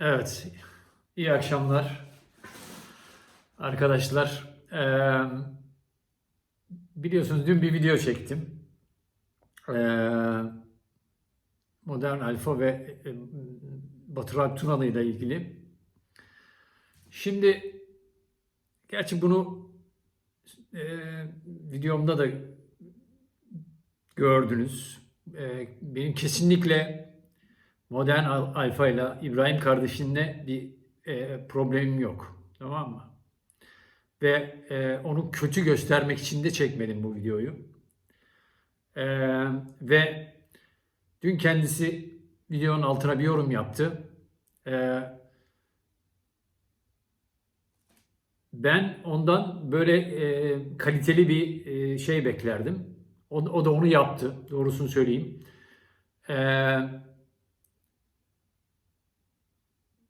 Evet, iyi akşamlar arkadaşlar. Ee, biliyorsunuz dün bir video çektim. Ee, Modern Alfa ve e, Batur Alp Tunalı ile ilgili. Şimdi, gerçi bunu e, videomda da gördünüz. E, benim kesinlikle Modern Al- Alfa ile İbrahim kardeşinle bir e, problemim yok. Tamam mı? Ve e, onu kötü göstermek için de çekmedim bu videoyu. E, ve dün kendisi videonun altına bir yorum yaptı. E, ben ondan böyle e, kaliteli bir e, şey beklerdim. O, o da onu yaptı. Doğrusunu söyleyeyim. Eee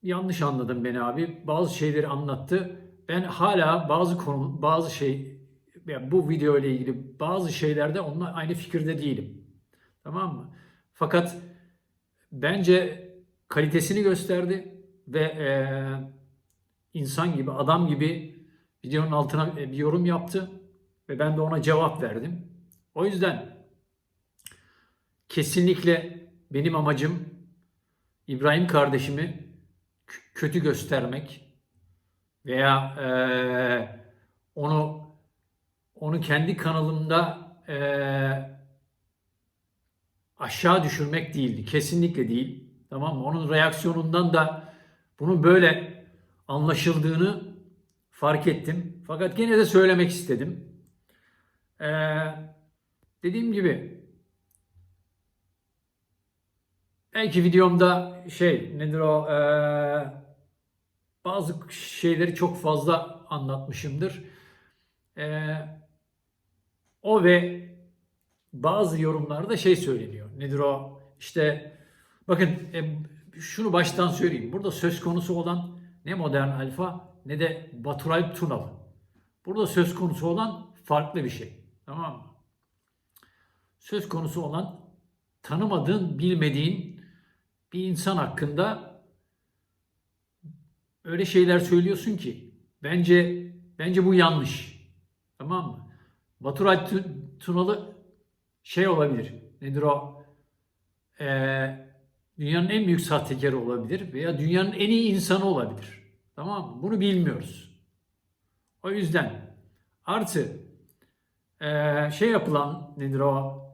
yanlış anladın beni abi. Bazı şeyleri anlattı. Ben hala bazı konu, bazı şey, yani bu video ile ilgili bazı şeylerde onunla aynı fikirde değilim. Tamam mı? Fakat bence kalitesini gösterdi ve eee, insan gibi, adam gibi videonun altına bir yorum yaptı ve ben de ona cevap verdim. O yüzden kesinlikle benim amacım İbrahim kardeşimi kötü göstermek veya eee, onu onu kendi kanalımda eee, aşağı düşürmek değildi. Kesinlikle değil. Tamam mı? Onun reaksiyonundan da bunun böyle anlaşıldığını fark ettim. Fakat gene de söylemek istedim. Eee, dediğim gibi belki videomda şey nedir o eee, bazı şeyleri çok fazla anlatmışımdır. Eee, o ve bazı yorumlarda şey söyleniyor. Nedir o? İşte bakın e, şunu baştan söyleyeyim. Burada söz konusu olan ne modern alfa ne de Baturay Tunalı. Burada söz konusu olan farklı bir şey. Tamam mı? Söz konusu olan tanımadığın, bilmediğin bir insan hakkında öyle şeyler söylüyorsun ki bence bence bu yanlış. Tamam mı? Baturay Tu- Tunalı şey olabilir. Nedir o? Ee, dünyanın en büyük sahtekarı olabilir veya dünyanın en iyi insanı olabilir. Tamam mı? Bunu bilmiyoruz. O yüzden artı ee, şey yapılan nedir o?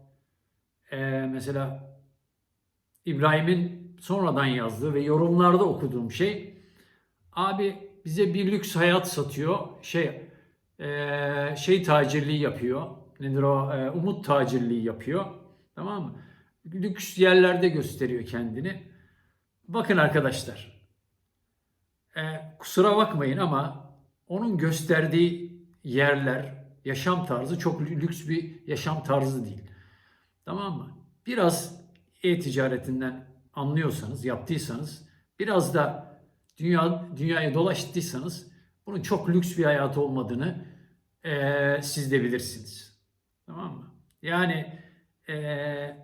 Ee, mesela İbrahim'in sonradan yazdığı ve yorumlarda okuduğum şey abi bize bir lüks hayat satıyor. Şey ee, şey tacirliği yapıyor. Nedir o? Ee, umut tacirliği yapıyor. Tamam mı? Lüks yerlerde gösteriyor kendini. Bakın arkadaşlar. Ee, kusura bakmayın ama onun gösterdiği yerler, yaşam tarzı çok lüks bir yaşam tarzı değil. Tamam mı? Biraz e-ticaretinden anlıyorsanız, yaptıysanız, biraz da dünya dünyayı dolaştıysanız bunun çok lüks bir hayat olmadığını eee, siz de bilirsiniz. Tamam mı? Yani eee,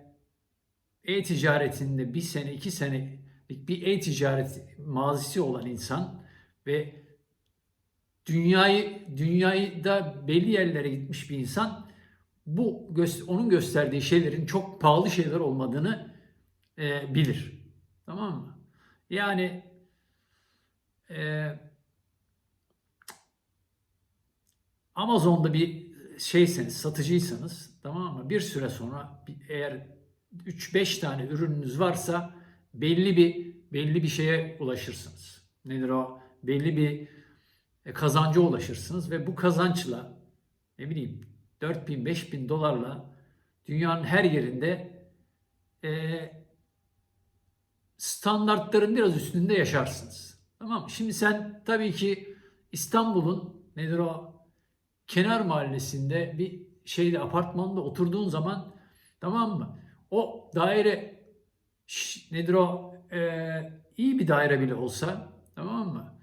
e-ticaretinde bir sene, iki senelik bir e-ticaret mazisi olan insan ve dünyayı dünyayı da belli yerlere gitmiş bir insan bu onun gösterdiği şeylerin çok pahalı şeyler olmadığını e, bilir. Tamam mı? Yani e, Amazon'da bir şeyseniz, satıcıysanız tamam mı? Bir süre sonra eğer 3-5 tane ürününüz varsa belli bir belli bir şeye ulaşırsınız. Nedir o? Belli bir e, kazanca ulaşırsınız ve bu kazançla ne bileyim 4000 5000 dolarla dünyanın her yerinde e, standartların biraz üstünde yaşarsınız. Tamam? Şimdi sen tabii ki İstanbul'un nedir o kenar mahallesinde bir şeyde apartmanda oturduğun zaman tamam mı? O daire ş- nedir o Ee, iyi bir daire bile olsa tamam mı?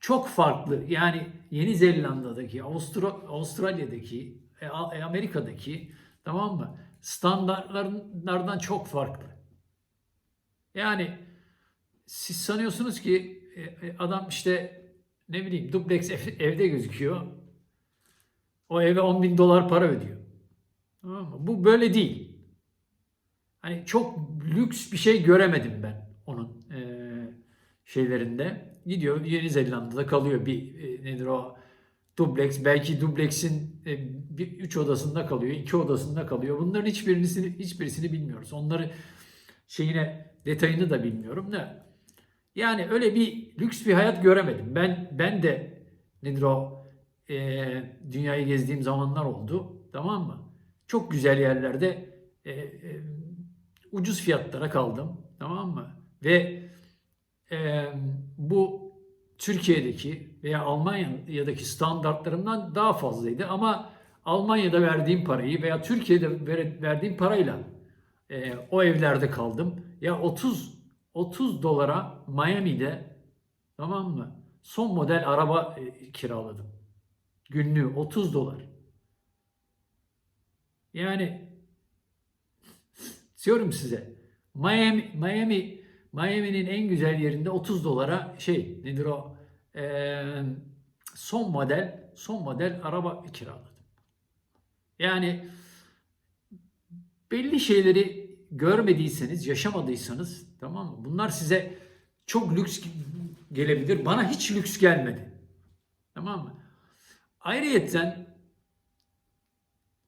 Çok farklı yani Yeni Zelanda'daki, Avustra- Avustralya'daki, e, e, Amerika'daki tamam mı? Standartlardan çok farklı. Yani siz sanıyorsunuz ki e, e, adam işte ne bileyim dubleks ev- evde gözüküyor. O eve 10 bin dolar para ödüyor. Tamam mı? Bu böyle değil. Hani çok lüks bir şey göremedim ben onun e, şeylerinde. Gidiyor Yeni Zelanda'da kalıyor bir e, nedir o dubleks belki dubleksin e, üç odasında kalıyor, iki odasında kalıyor. Bunların hiçbirisini hiçbirisini bilmiyoruz. Onları şeyine detayını da bilmiyorum da. Yani öyle bir lüks bir hayat göremedim. Ben ben de nedir o e, dünyayı gezdiğim zamanlar oldu. Tamam mı? Çok güzel yerlerde e, e, ucuz fiyatlara kaldım. Tamam mı? Ve e, bu Türkiye'deki veya Almanya'daki standartlarımdan daha fazlaydı. Ama Almanya'da verdiğim parayı veya Türkiye'de ver- verdiğim parayla e, o evlerde kaldım. Ya 30 30 dolara Miami'de tamam mı? Son model araba e, kiraladım. Günlüğü 30 dolar. Yani diyorum size Miami Miami Miami'nin en güzel yerinde 30 dolara şey nedir o Ee, son model son model araba kiraladım. Yani belli şeyleri görmediyseniz, yaşamadıysanız tamam mı? Bunlar size çok lüks gelebilir. Bana hiç lüks gelmedi. Tamam mı? Ayrıyetten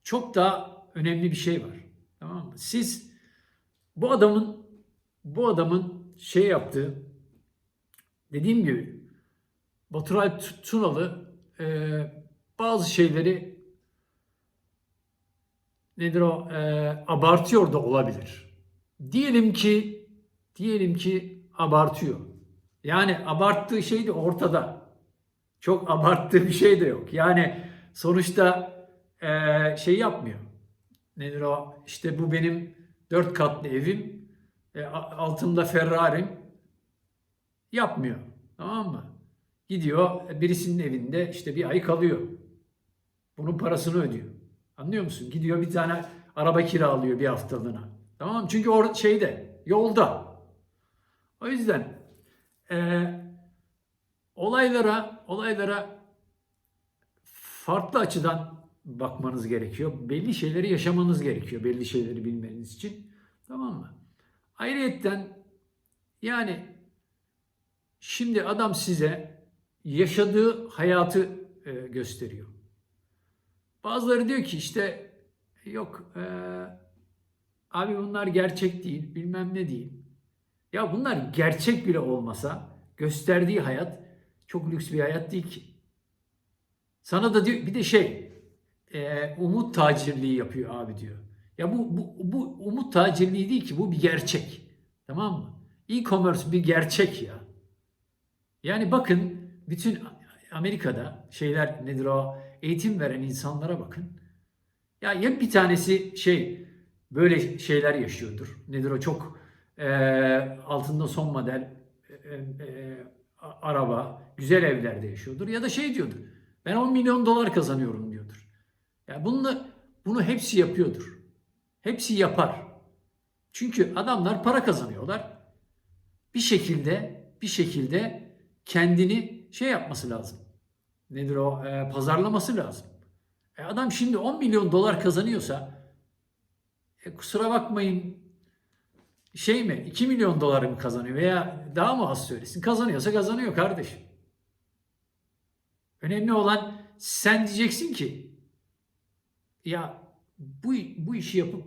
çok daha önemli bir şey var. Tamam mı? Siz bu adamın bu adamın şey yaptığı dediğim gibi Baturay Tunalı e, bazı şeyleri nedir o e, abartıyor da olabilir. Diyelim ki diyelim ki abartıyor. Yani abarttığı şey de ortada. Çok abarttığı bir şey de yok. Yani sonuçta e, şey yapmıyor. Nedir o? İşte bu benim dört katlı evim. E, altımda Ferrari'm. Yapmıyor. Tamam mı? Gidiyor birisinin evinde işte bir ay kalıyor. Bunun parasını ödüyor. Anlıyor musun? Gidiyor bir tane araba kiralıyor bir haftalığına. Tamam mı? Çünkü orada şeyde, yolda. O yüzden eee, olaylara olaylara farklı açıdan bakmanız gerekiyor. Belli şeyleri yaşamanız gerekiyor. Belli şeyleri bilmeniz için. Tamam mı? Ayrıyetten yani şimdi adam size yaşadığı hayatı e, gösteriyor. Bazıları diyor ki işte yok e, abi bunlar gerçek değil bilmem ne değil. Ya bunlar gerçek bile olmasa gösterdiği hayat çok lüks bir hayat değil ki. Sana da diyor bir de şey e, umut tacirliği yapıyor abi diyor. Ya bu, bu, bu umut tacirliği değil ki bu bir gerçek. Tamam mı? E-commerce bir gerçek ya. Yani bakın bütün Amerika'da şeyler nedir o eğitim veren insanlara bakın. Ya ya bir tanesi şey böyle şeyler yaşıyordur. Nedir o çok e, altında son model e, e, a- araba, güzel evlerde yaşıyordur. Ya da şey diyordur. Ben 10 milyon dolar kazanıyorum diyordur. Ya bunu bunu hepsi yapıyordur. Hepsi yapar. Çünkü adamlar para kazanıyorlar. Bir şekilde bir şekilde kendini şey yapması lazım. Nedir o? E, pazarlaması lazım. E, adam şimdi 10 milyon dolar kazanıyorsa e, kusura bakmayın şey mi 2 milyon dolar mı kazanıyor veya daha mı az söylesin kazanıyorsa kazanıyor kardeşim. Önemli olan sen diyeceksin ki ya bu, bu işi yapıp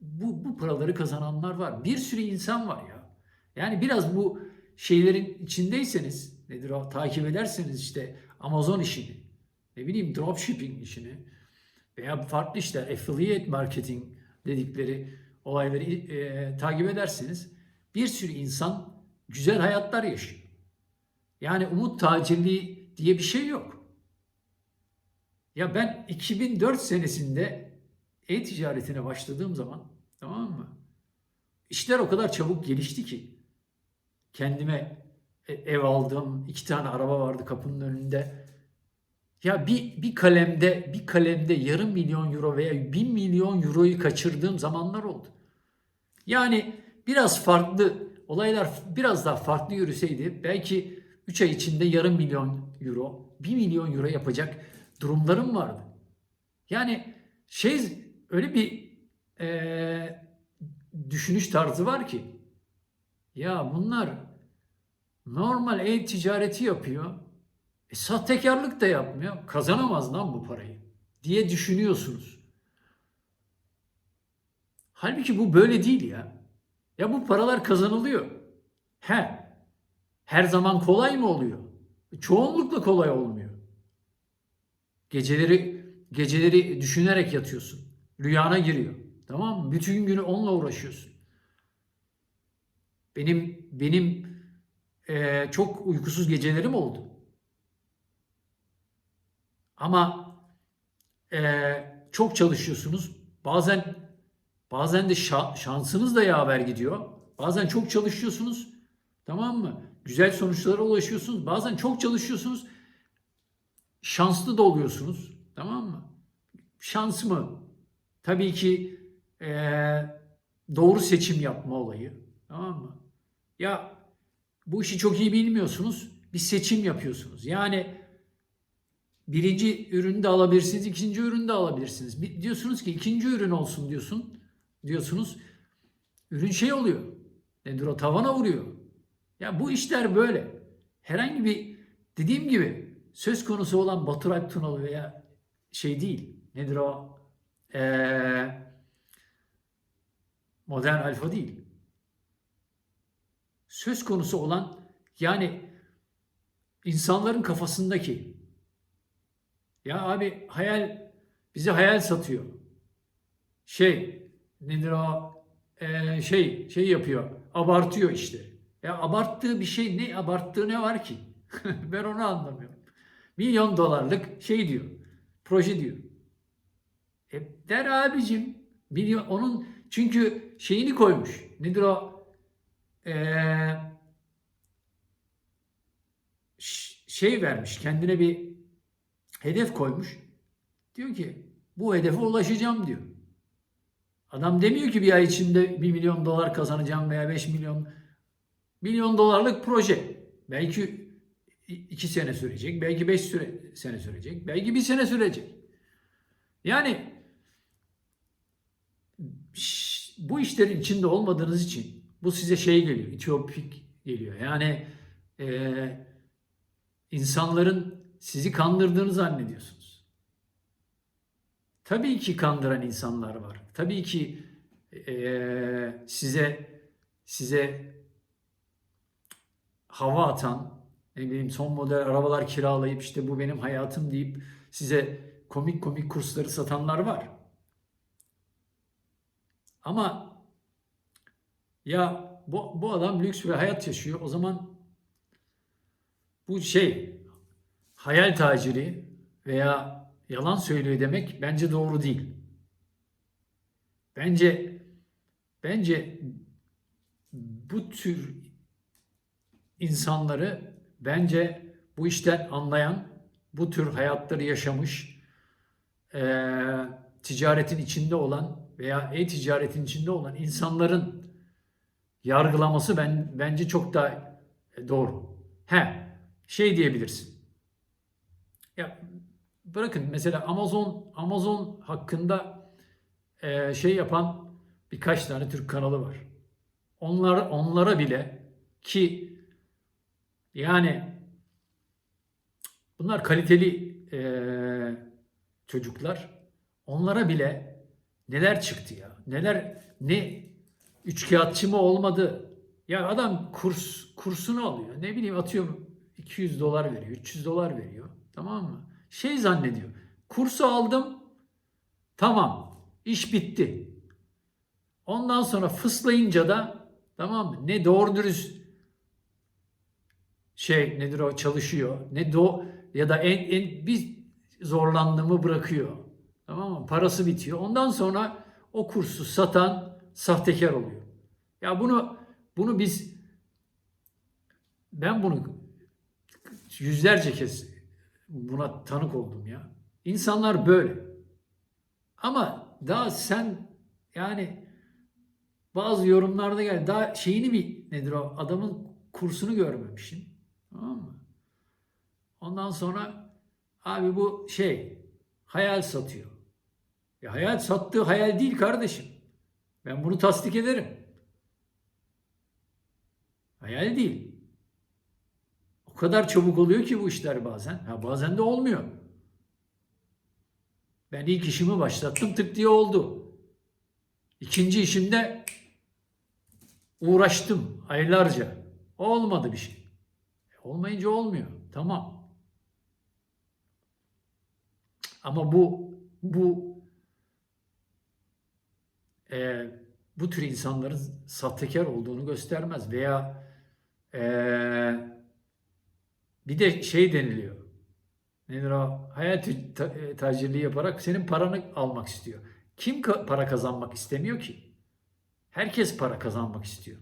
bu, bu paraları kazananlar var. Bir sürü insan var ya. Yani biraz bu şeylerin içindeyseniz nedir o takip ederseniz işte Amazon işini ne bileyim dropshipping işini veya farklı işler affiliate marketing dedikleri olayları e, takip ederseniz bir sürü insan güzel hayatlar yaşıyor. Yani umut tacirliği diye bir şey yok. Ya ben 2004 senesinde e-ticaretine başladığım zaman tamam mı? İşler o kadar çabuk gelişti ki kendime ev aldım, iki tane araba vardı kapının önünde. Ya bir, bir kalemde bir kalemde yarım milyon euro veya bir milyon euroyu kaçırdığım zamanlar oldu. Yani biraz farklı olaylar biraz daha farklı yürüseydi belki 3 ay içinde yarım milyon euro, 1 milyon euro yapacak durumlarım vardı. Yani şey öyle bir eee, düşünüş tarzı var ki ya bunlar normal e-ticareti yapıyor. E, sahtekarlık da yapmıyor. Kazanamaz lan bu parayı diye düşünüyorsunuz. Halbuki bu böyle değil ya. Ya bu paralar kazanılıyor. He. Her zaman kolay mı oluyor? Çoğunlukla kolay olmuyor. Geceleri geceleri düşünerek yatıyorsun. Rüyana giriyor. Tamam mı? Bütün günü onunla uğraşıyorsun. Benim benim eee, çok uykusuz gecelerim oldu. Ama eee, çok çalışıyorsunuz. Bazen bazen de şa- şansınız da yaver gidiyor. Bazen çok çalışıyorsunuz. Tamam mı? Güzel sonuçlara ulaşıyorsunuz. Bazen çok çalışıyorsunuz. Şanslı da oluyorsunuz. Tamam mı? Şans mı? Tabii ki eee, doğru seçim yapma olayı. Tamam mı? Ya bu işi çok iyi bilmiyorsunuz. Bir seçim yapıyorsunuz. Yani birinci ürünü de alabilirsiniz, ikinci ürünü de alabilirsiniz. Bir- diyorsunuz ki ikinci ürün olsun diyorsun. Diyorsunuz. Ürün şey oluyor. Nedir o? Tavana vuruyor. Ya bu işler böyle. Herhangi bir dediğim gibi söz konusu olan Batur Alp Tunalı veya şey değil. Nedir o? Ee, modern alfa değil. Söz konusu olan yani insanların kafasındaki ya abi hayal bize hayal satıyor. Şey nedir o Ee, şey şey yapıyor. Abartıyor işte. Ya abarttığı bir şey ne abarttığı ne var ki? ben onu anlamıyorum. Milyon dolarlık şey diyor. Proje diyor. E der abicim milyon onun çünkü şeyini koymuş. Nedir o? Ee, şey vermiş. Kendine bir hedef koymuş. Diyor ki bu hedefe ulaşacağım diyor. Adam demiyor ki bir ay içinde 1 milyon dolar kazanacağım veya 5 milyon milyon dolarlık proje. Belki 2 sene sürecek, belki 5 süre, sene sürecek, belki bir sene sürecek. Yani bu işlerin içinde olmadığınız için bu size şey geliyor, ütopik geliyor. Yani eee, insanların sizi kandırdığını zannediyorsunuz. Tabii ki kandıran insanlar var. Tabii ki eee, size size hava atan, ne bileyim son model arabalar kiralayıp işte bu benim hayatım deyip size komik komik kursları satanlar var. Ama ya bu, bu adam lüks bir hayat yaşıyor. O zaman bu şey hayal taciri veya yalan söylüyor demek bence doğru değil. Bence bence bu tür insanları bence bu işten anlayan, bu tür hayatları yaşamış, eee, ticaretin içinde olan veya e-ticaretin içinde olan insanların yargılaması ben bence çok daha doğru. He, şey diyebilirsin. Ya bırakın mesela Amazon Amazon hakkında eee, şey yapan birkaç tane Türk kanalı var. Onlar onlara bile ki yani bunlar kaliteli eee, çocuklar. Onlara bile neler çıktı ya? Neler ne üçkağıtçı mı olmadı? Ya adam kurs kursunu alıyor. Ne bileyim atıyorum 200 dolar veriyor, 300 dolar veriyor. Tamam mı? Şey zannediyor. Kursu aldım. Tamam. iş bitti. Ondan sonra fıslayınca da tamam mı? Ne doğru dürüst şey nedir o çalışıyor. Ne do ya da en, en bir zorlandığımı bırakıyor. Tamam mı? Parası bitiyor. Ondan sonra o kursu satan sahtekar oluyor. Ya bunu bunu biz ben bunu yüzlerce kez buna tanık oldum ya. İnsanlar böyle. Ama daha sen yani bazı yorumlarda gel daha şeyini bir nedir o adamın kursunu görmemişsin. Tamam mı? Ondan sonra abi bu şey hayal satıyor. Ya hayal sattığı hayal değil kardeşim. Ben bunu tasdik ederim. Hayal değil. O kadar çabuk oluyor ki bu işler bazen. Ha bazen de olmuyor. Ben ilk işimi başlattım tık diye oldu. İkinci işimde uğraştım aylarca. Olmadı bir şey. E, Olmayınca olmuyor. Tamam. Ama bu bu e, bu tür insanların sahtekar olduğunu göstermez veya e, bir de şey deniliyor. Nedir o? Ta- e, tacirliği yaparak senin paranı almak istiyor. Kim para kazanmak istemiyor ki? Herkes para kazanmak istiyor.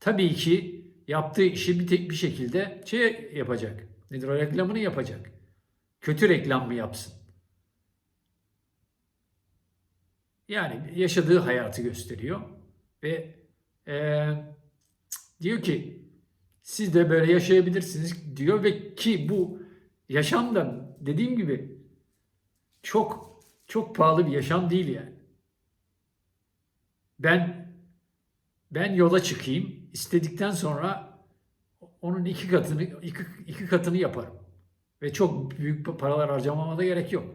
Tabii ki yaptığı işi bir tek bir şekilde şey yapacak. Nedir o reklamını yapacak. Kötü reklam mı yapsın? Yani yaşadığı hayatı gösteriyor ve eee, diyor ki siz de böyle yaşayabilirsiniz diyor ve ki bu yaşam da dediğim gibi çok çok pahalı bir yaşam değil yani. Ben ben yola çıkayım istedikten sonra onun iki katını iki, iki katını yaparım. Ve çok büyük paralar harcamama da gerek yok.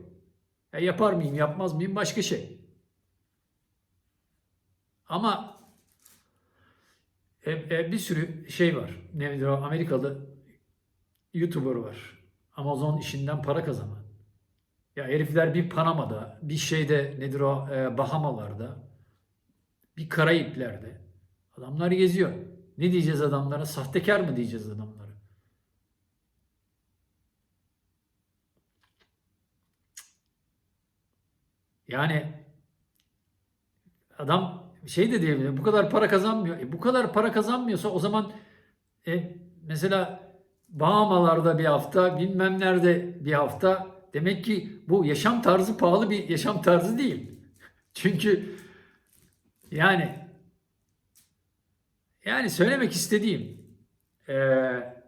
Ya yapar mıyım yapmaz mıyım başka şey. Ama e, e, bir sürü şey var. Nedir o? Amerikalı YouTuber var. Amazon işinden para kazanan. Ya herifler bir Panama'da, bir şeyde nedir o? E, Bahamalarda, bir Karayipler'de. Adamlar geziyor. Ne diyeceğiz adamlara? Sahtekar mı diyeceğiz adamlara? Yani adam şey de diyebilir. Bu kadar para kazanmıyor. E, bu kadar para kazanmıyorsa o zaman e, mesela Bahamalarda bir hafta, bilmem nerede bir hafta demek ki bu yaşam tarzı pahalı bir yaşam tarzı değil. Çünkü yani yani söylemek istediğim eee,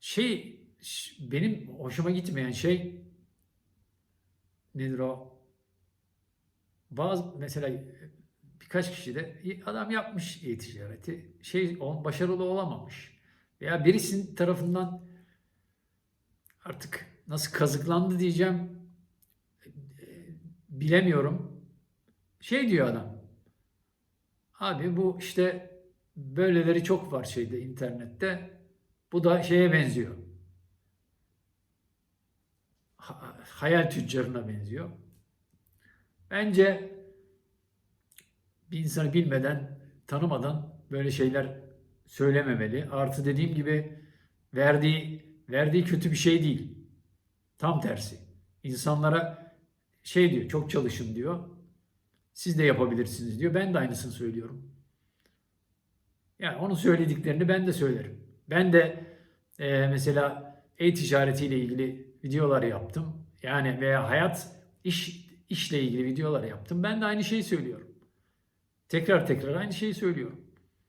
şey benim hoşuma gitmeyen şey nedir o? Bazı mesela birkaç kişi de adam yapmış e-ticareti şey ol- başarılı olamamış veya birisinin tarafından artık nasıl kazıklandı diyeceğim e, bilemiyorum. Şey diyor adam. Abi bu işte böyleleri çok var şeyde internette. Bu da şeye benziyor. Ha- hayal tüccarına benziyor. Bence bir insanı bilmeden, tanımadan böyle şeyler söylememeli. Artı dediğim gibi verdiği verdiği kötü bir şey değil. Tam tersi. İnsanlara şey diyor, çok çalışın diyor. Siz de yapabilirsiniz diyor. Ben de aynısını söylüyorum. Yani onun söylediklerini ben de söylerim. Ben de e, mesela e-ticaretiyle ilgili videolar yaptım. Yani veya hayat, iş işle ilgili videolar yaptım. Ben de aynı şeyi söylüyorum. Tekrar tekrar aynı şeyi söylüyorum.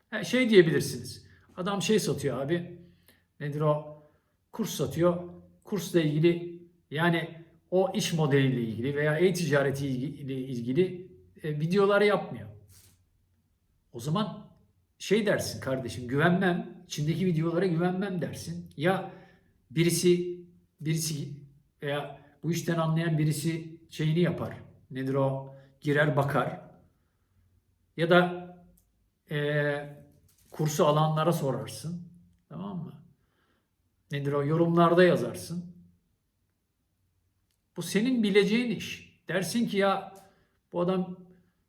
Ha, şey diyebilirsiniz. Adam şey satıyor abi. Nedir o? Kurs satıyor. Kursla ilgili yani o iş modeliyle ilgili veya e-ticareti ile ilgili e, videolar yapmıyor. O zaman şey dersin kardeşim güvenmem, içindeki videolara güvenmem dersin. Ya birisi birisi veya bu işten anlayan birisi şeyini yapar. Nedir o? Girer bakar. Ya da eee, kursu alanlara sorarsın. Tamam mı? Nedir o? Yorumlarda yazarsın. Bu senin bileceğin iş. Dersin ki ya bu adam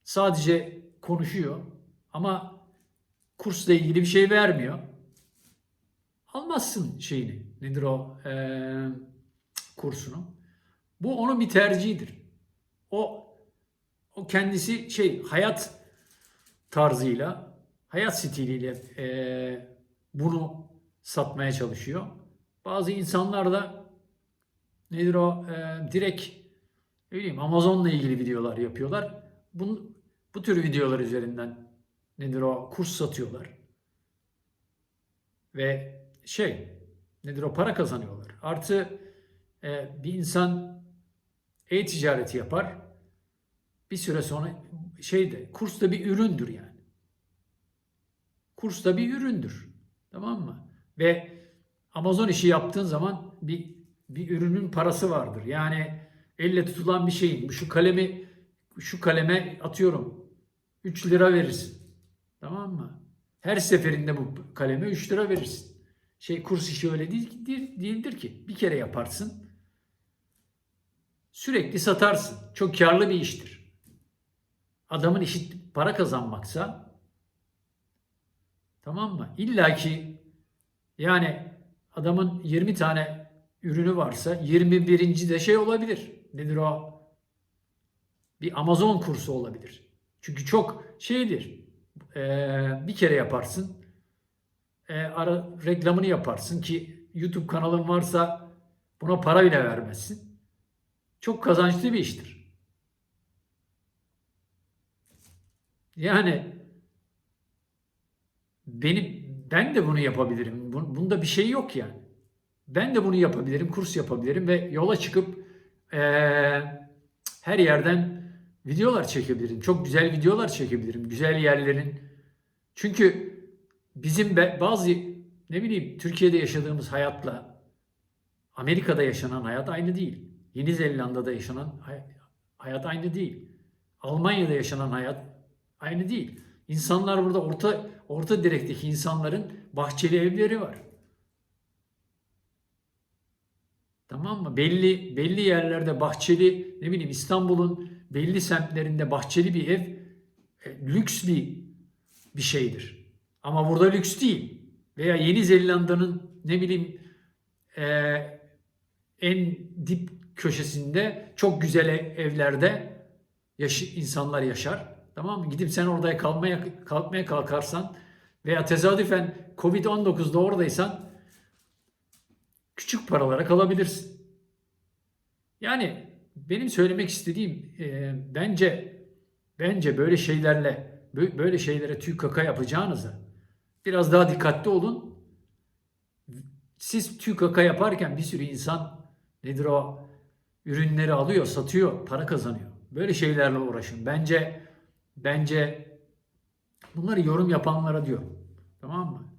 sadece konuşuyor ama kursla ilgili bir şey vermiyor. Almazsın şeyini. Nedir o? Eee, kursunu. Bu onun bir tercihidir. O o kendisi şey hayat tarzıyla, hayat stiliyle eee, bunu satmaya çalışıyor. Bazı insanlar da nedir o? Eee, direkt ne bileyim Amazon'la ilgili videolar yapıyorlar. Bunu, Bu tür videolar üzerinden nedir o kurs satıyorlar. Ve şey nedir o para kazanıyorlar. Artı e, bir insan e-ticareti yapar. Bir süre sonra şeyde kurs da bir üründür yani. Kurs da bir üründür. Tamam mı? Ve Amazon işi yaptığın zaman bir bir ürünün parası vardır. Yani elle tutulan bir şeyin şu kalemi şu kaleme atıyorum 3 lira verirsin. Tamam mı? Her seferinde bu kaleme 3 lira verirsin. Şey kurs işi öyle değil, değil, değildir ki. Bir kere yaparsın. Sürekli satarsın. Çok karlı bir iştir. Adamın işi para kazanmaksa tamam mı? İlla ki yani adamın 20 tane ürünü varsa 21. de şey olabilir. Nedir o? Bir Amazon kursu olabilir. Çünkü çok şeydir. Ee, bir kere yaparsın. Ee, ara reklamını yaparsın ki YouTube kanalın varsa buna para bile vermezsin. Çok kazançlı bir iştir. Yani benim ben de bunu yapabilirim. Bun- Bunda bir şey yok yani. Ben de bunu yapabilirim, kurs yapabilirim ve yola çıkıp eee, her yerden videolar çekebilirim. Çok güzel videolar çekebilirim. Güzel yerlerin. Çünkü bizim bazı ne bileyim Türkiye'de yaşadığımız hayatla Amerika'da yaşanan hayat aynı değil. Yeni Zelanda'da yaşanan hay- hayat aynı değil. Almanya'da yaşanan hayat aynı değil. İnsanlar burada orta orta direkteki insanların bahçeli evleri var. Tamam mı? Belli belli yerlerde bahçeli ne bileyim İstanbul'un belli semtlerinde bahçeli bir ev e, lüks bir bir şeydir. Ama burada lüks değil. Veya Yeni Zelanda'nın ne bileyim e, en dip köşesinde çok güzel ev- evlerde yaşı, insanlar yaşar. Tamam mı? Gidip sen orada kalmaya kalkmaya kalkarsan veya tesadüfen Covid-19'da oradaysan küçük paralara kalabilirsin. Yani benim söylemek istediğim e, bence bence böyle şeylerle bö- böyle şeylere tüy kaka yapacağınıza biraz daha dikkatli olun. Siz tüy kaka yaparken bir sürü insan nedir o ürünleri alıyor, satıyor, para kazanıyor. Böyle şeylerle uğraşın. Bence bence bunları yorum yapanlara diyor. Tamam mı?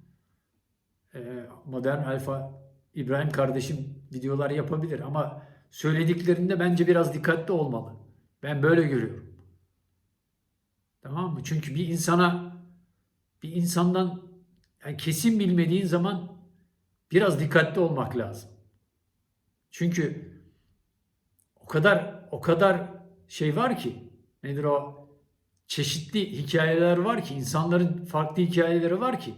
Ee, modern alfa İbrahim kardeşim videolar yapabilir ama söylediklerinde bence biraz dikkatli olmalı. Ben böyle görüyorum. Tamam mı? Çünkü bir insana bir insandan yani kesin bilmediğin zaman biraz dikkatli olmak lazım. Çünkü o kadar o kadar şey var ki nedir o çeşitli hikayeler var ki insanların farklı hikayeleri var ki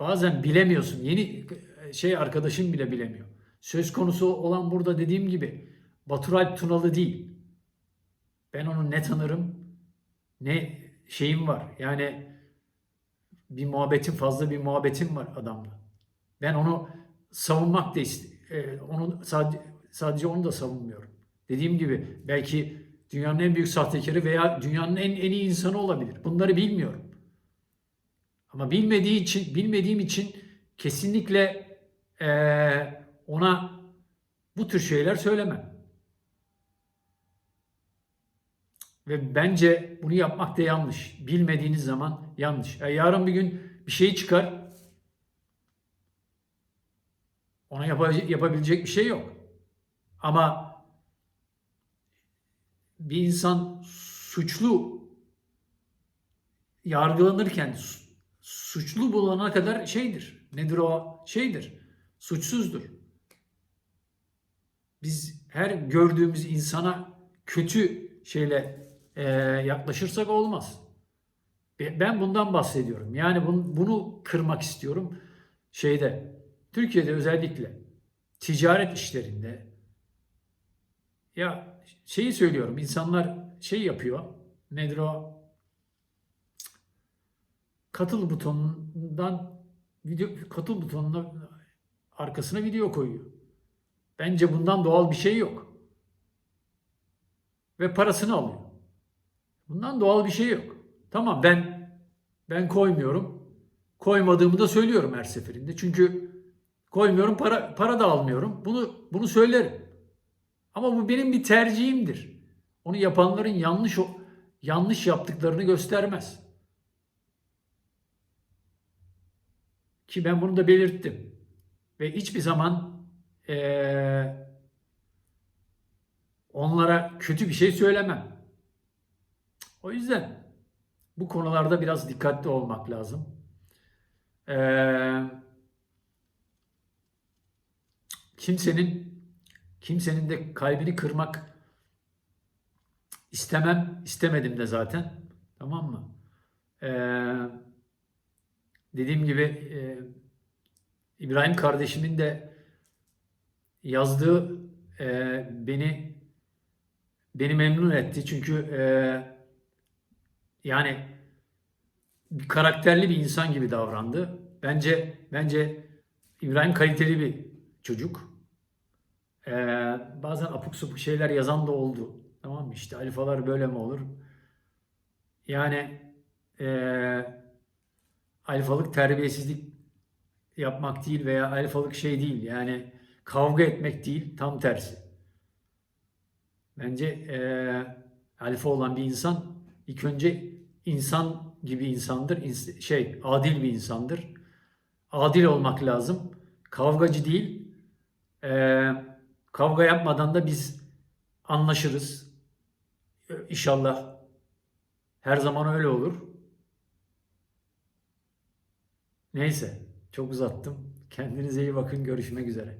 bazen bilemiyorsun. Yeni şey arkadaşım bile bilemiyor. Söz konusu olan burada dediğim gibi Baturalp Tunalı değil. Ben onu ne tanırım ne şeyim var. Yani bir muhabbetim fazla bir muhabbetim var adamla. Ben onu savunmak da e, onu sadece, sadece onu da savunmuyorum. Dediğim gibi belki dünyanın en büyük sahtekarı veya dünyanın en en iyi insanı olabilir. Bunları bilmiyorum. Ama bilmediği için, bilmediğim için kesinlikle eee, ona bu tür şeyler söylemem. Ve bence bunu yapmak da yanlış. Bilmediğiniz zaman yanlış. Ya yarın bir gün bir şey çıkar. Ona yapabilecek bir şey yok. Ama bir insan suçlu yargılanırken su- suçlu bulana kadar şeydir. Nedir o? Şeydir. Suçsuzdur. Biz her gördüğümüz insana kötü şeyle e, yaklaşırsak olmaz. Be- Ben bundan bahsediyorum. Yani bunu, bunu kırmak istiyorum. Şeyde, Türkiye'de özellikle ticaret işlerinde ya şeyi söylüyorum. insanlar şey yapıyor. Nedir o? katıl butonundan video katıl butonuna arkasına video koyuyor. Bence bundan doğal bir şey yok. Ve parasını alıyor. Bundan doğal bir şey yok. Tamam ben ben koymuyorum. Koymadığımı da söylüyorum her seferinde. Çünkü koymuyorum para para da almıyorum. Bunu bunu söylerim. Ama bu benim bir tercihimdir. Onu yapanların yanlış yanlış yaptıklarını göstermez. Ki ben bunu da belirttim. Ve hiçbir zaman eee, onlara kötü bir şey söylemem. O yüzden bu konularda biraz dikkatli olmak lazım. Eee, kimsenin kimsenin de kalbini kırmak istemem, istemedim de zaten. Tamam mı? Eee, dediğim gibi eee, İbrahim kardeşimin de yazdığı eee, beni beni memnun etti. Çünkü eee, yani bir karakterli bir insan gibi davrandı. Bence bence İbrahim kaliteli bir çocuk. Ee, bazen apuk sapuk şeyler yazan da oldu. Tamam mı? İşte alfalar böyle mi olur? Yani ee, alfalık terbiyesizlik yapmak değil veya alfalık şey değil. Yani kavga etmek değil, tam tersi. Bence ee, alfa olan bir insan ilk önce insan gibi insandır. ins- şey, adil bir insandır. Adil olmak lazım. Kavgacı değil. Ee, kavga yapmadan da biz anlaşırız. Ee, İnşallah her zaman öyle olur. Neyse, çok uzattım. Kendinize iyi bakın. Görüşmek üzere.